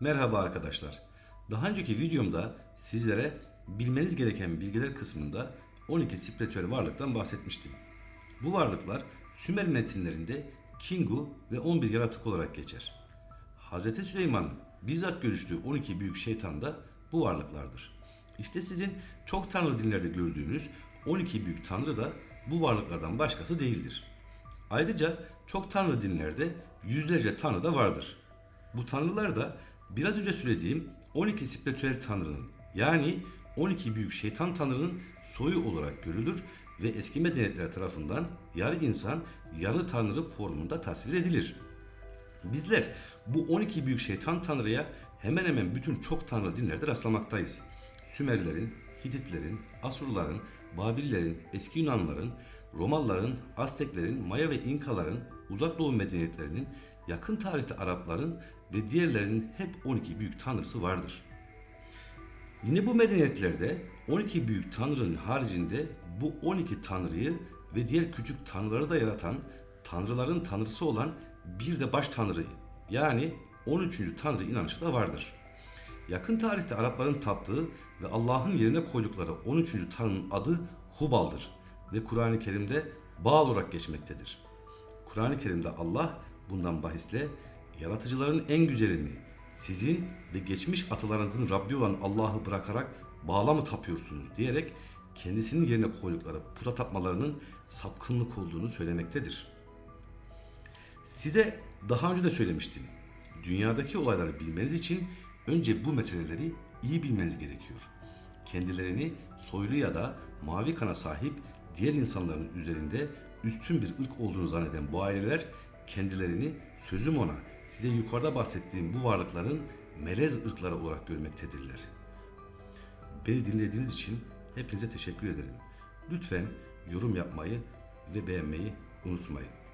Merhaba arkadaşlar. Daha önceki videomda sizlere bilmeniz gereken bilgiler kısmında 12 spiritüel varlıktan bahsetmiştim. Bu varlıklar Sümer metinlerinde Kingu ve 11 yaratık olarak geçer. Hz. Süleyman'ın bizzat görüştüğü 12 büyük şeytan da bu varlıklardır. İşte sizin çok tanrı dinlerde gördüğünüz 12 büyük tanrı da bu varlıklardan başkası değildir. Ayrıca çok tanrı dinlerde yüzlerce tanrı da vardır. Bu tanrılar da biraz önce söylediğim 12 spiritüel tanrının yani 12 büyük şeytan tanrının soyu olarak görülür ve eski medeniyetler tarafından yarı insan, yarı tanrı formunda tasvir edilir. Bizler bu 12 büyük şeytan tanrıya hemen hemen bütün çok tanrı dinlerde rastlamaktayız. Sümerlerin, Hititlerin, Asurların, Babillerin, eski Yunanların, Romalıların, Azteklerin, Maya ve İnkaların, Uzak Doğu medeniyetlerinin, yakın tarihte Arapların ve diğerlerinin hep 12 büyük tanrısı vardır. Yine bu medeniyetlerde 12 büyük tanrının haricinde bu 12 tanrıyı ve diğer küçük tanrıları da yaratan tanrıların tanrısı olan bir de baş tanrı yani 13. tanrı inanışı da vardır. Yakın tarihte Arapların taptığı ve Allah'ın yerine koydukları 13. tanrının adı Hubal'dır ve Kur'an-ı Kerim'de Baal olarak geçmektedir. Kur'an-ı Kerim'de Allah bundan bahisle yaratıcıların en güzelini sizin ve geçmiş atalarınızın Rabbi olan Allah'ı bırakarak Baal'a mı tapıyorsunuz diyerek kendisinin yerine koydukları puta tapmalarının sapkınlık olduğunu söylemektedir. Size daha önce de söylemiştim. Dünyadaki olayları bilmeniz için önce bu meseleleri iyi bilmeniz gerekiyor. Kendilerini soylu ya da mavi kana sahip diğer insanların üzerinde üstün bir ırk olduğunu zanneden bu aileler kendilerini sözüm ona size yukarıda bahsettiğim bu varlıkların melez ırkları olarak görmektedirler. Beni dinlediğiniz için hepinize teşekkür ederim. Lütfen yorum yapmayı ve beğenmeyi unutmayın.